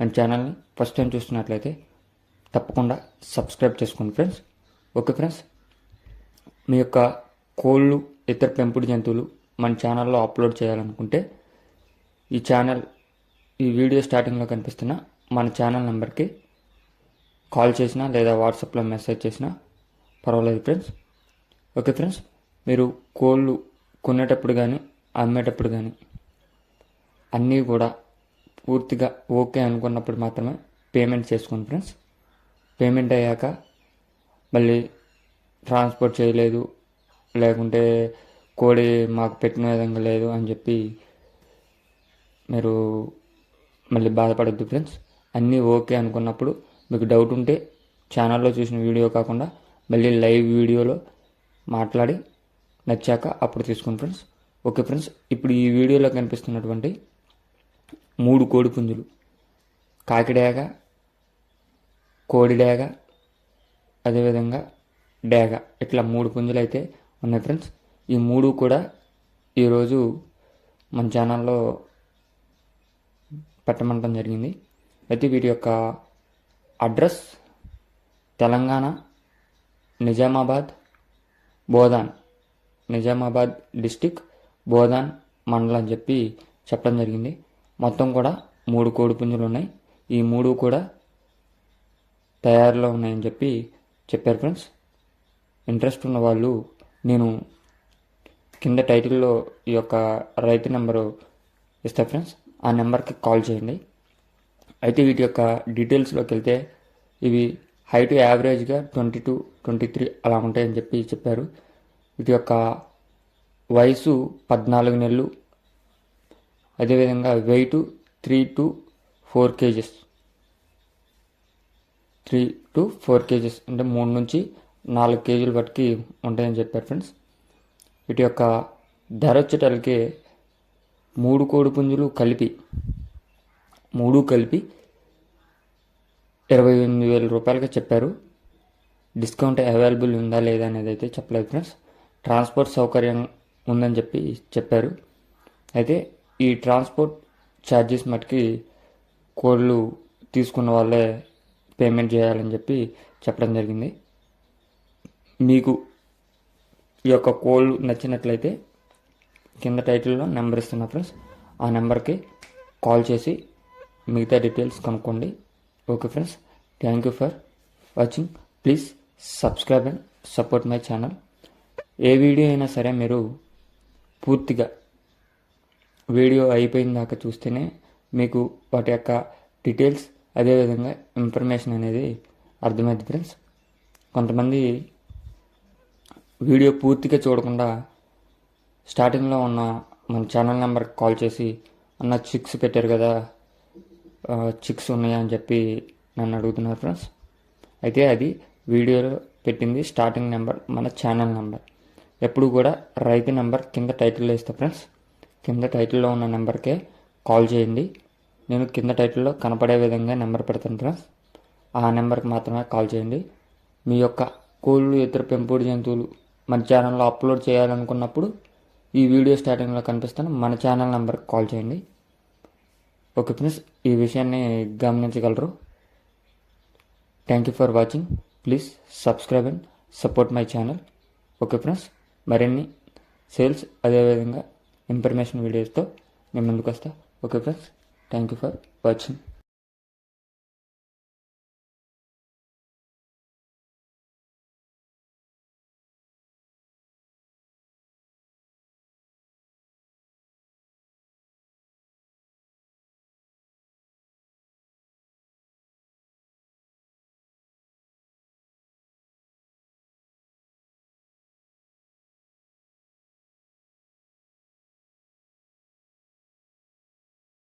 మన ఛానల్ని first time చూస్తున్నట్లయితే తప్పకుండా సబ్స్క్రైబ్ చేసుకోండి ఫ్రెండ్స్. Okay friends. మీ యొక్క కోళ్ళు ఇతర పెంపుడు జంతువులు మన ఛానల్లో అప్లోడ్ చేయాలనుకుంటే ఈ ఛానల్ ఈ వీడియో స్టార్టింగ్లో కనిపిస్తున్న మన ఛానల్ నెంబర్కి కాల్ చేసినా లేదా వాట్సాప్లో మెసేజ్ చేసినా పర్వాలేదు ఫ్రెండ్స్. Okay friends. మీరు కోళ్ళు కొనేటప్పుడు కానీ అమ్మేటప్పుడు కానీ అన్నీ కూడా పూర్తిగా ఓకే అనుకున్నప్పుడు మాత్రమే పేమెంట్ చేసుకోండి ఫ్రెండ్స్. పేమెంట్ అయ్యాక మళ్ళీ ట్రాన్స్పోర్ట్ చేయలేదు లేకుంటే కోడి మాకు పెట్టిన విధంగా లేదు అని చెప్పి మీరు మళ్ళీ బాధపడద్దు ఫ్రెండ్స్. అన్నీ ఓకే అనుకున్నప్పుడు మీకు డౌట్ ఉంటే ఛానల్లో చూసిన వీడియో కాకుండా మళ్ళీ లైవ్ వీడియోలో మాట్లాడి నచ్చాక అప్పుడు తీసుకోండి ఫ్రెండ్స్. ఓకే ఫ్రెండ్స్ ఇప్పుడు ఈ వీడియోలో కనిపిస్తున్నటువంటి మూడు కోడిపుంజులు. కాకిడేగ కోడిడేగ అదేవిధంగా డేగ. ఇట్లా మూడు పుంజులు అయితే ఉన్నాయి ఫ్రెండ్స్. ఈ మూడు కూడా ఈరోజు మన ఛానల్లో పెట్టమంటం జరిగింది. అయితే వీటి యొక్క అడ్రస్ తెలంగాణ నిజామాబాద్ బోధాన్. నిజామాబాద్ డిస్టిక్ బోధాన్ మండలం అని చెప్పి చెప్పడం జరిగింది. మొత్తం కూడా మూడు కోడి పుంజులు ఉన్నాయి. ఈ మూడు కూడా తయారులో ఉన్నాయని చెప్పి చెప్పారు ఫ్రెండ్స్. ఇంట్రెస్ట్ ఉన్న వాళ్ళు నేను కింద టైటిల్లో ఈ యొక్క రైతు నెంబరు ఇస్తా ఫ్రెండ్స్. ఆ నెంబర్కి కాల్ చేయండి. అయితే వీటి యొక్క డీటెయిల్స్లోకి వెళ్తే ఇవి హైట్ యావరేజ్గా ట్వంటీ టూ ట్వంటీ త్రీ అలా ఉంటాయని చెప్పి చెప్పారు. వీటి యొక్క వయసు పద్నాలుగు నెలలు అదేవిధంగా weight three to four KGs. Three to four KGs అంటే మూడు నుంచి నాలుగు కేజీలు బట్టి ఉంటాయని చెప్పారు ఫ్రెండ్స్. వీటి యొక్క ధర వచ్చేటలకి మూడు కోడి పుంజులు కలిపి మూడు కలిపి ఇరవై ఎనిమిది వేల రూపాయలుగా చెప్పారు. డిస్కౌంట్ అవైలబుల్ ఉందా లేదా అనేది అయితే చెప్పలేదు ఫ్రెండ్స్. ట్రాన్స్పోర్ట్ సౌకర్యం ఉందని చెప్పి చెప్పారు. అయితే ఈ ట్రాన్స్పోర్ట్ ఛార్జెస్ మటుకి కోళ్ళు తీసుకున్న వాళ్ళే పేమెంట్ చేయాలని చెప్పి చెప్పడం జరిగింది. మీకు ఈ యొక్క కోళ్ళు నచ్చినట్లయితే కింద టైటిల్లో నెంబర్ ఇస్తున్నా ఫ్రెండ్స్. ఆ నెంబర్కి కాల్ చేసి మిగతా డీటెయిల్స్ కనుక్కోండి. Okay friends thank you for watching. Please subscribe and support my channel. A video అయినా సరే మీరు పూర్తిగా వీడియో అయిపోయిన దాకా చూస్తేనే మీకు వాటి యొక్క డీటెయిల్స్ అదేవిధంగా ఇన్ఫర్మేషన్ అనేది అర్థమైంది ఫ్రెండ్స్. కొంతమంది వీడియో పూర్తిగా చూడకుండా స్టార్టింగ్లో ఉన్న మన ఛానల్ నెంబర్కి కాల్ చేసి అన్న చిక్స్ పెట్టారు కదా చిక్స్ ఉన్నాయా? అని చెప్పి నన్ను అడుగుతున్నారు ఫ్రెండ్స్. అయితే అది వీడియోలో పెట్టింది స్టార్టింగ్ నెంబర్ మన ఛానల్ నెంబర్. ఎప్పుడు కూడా రైతు నెంబర్ కింద టైటిల్ ఇస్తా ఫ్రెండ్స్. కింద టైటిల్లో ఉన్న నెంబర్కే కాల్ చేయండి. నేను కింద టైటిల్లో కనపడే విధంగా నెంబర్ పెడతాను ఫ్రెండ్స్. ఆ నెంబర్కి మాత్రమే కాల్ చేయండి. మీ యొక్క కోళ్ళు ఇతర పెంపుడు జంతువులు మన ఛానల్లో అప్లోడ్ చేయాలనుకున్నప్పుడు ఈ వీడియో స్టార్టింగ్లో కనిపిస్తాను మన ఛానల్ నెంబర్కి కాల్ చేయండి. ఓకే ఫ్రెండ్స్ ఈ విషయాన్ని గమనించగలరు. Thank you for watching please subscribe and support my channel okay friends మరిన్ని సేల్స్ అదేవిధంగా ఇన్ఫర్మేషన్ వీడియోస్తో నేను ముందుకు వస్తా okay friends thank you for watching.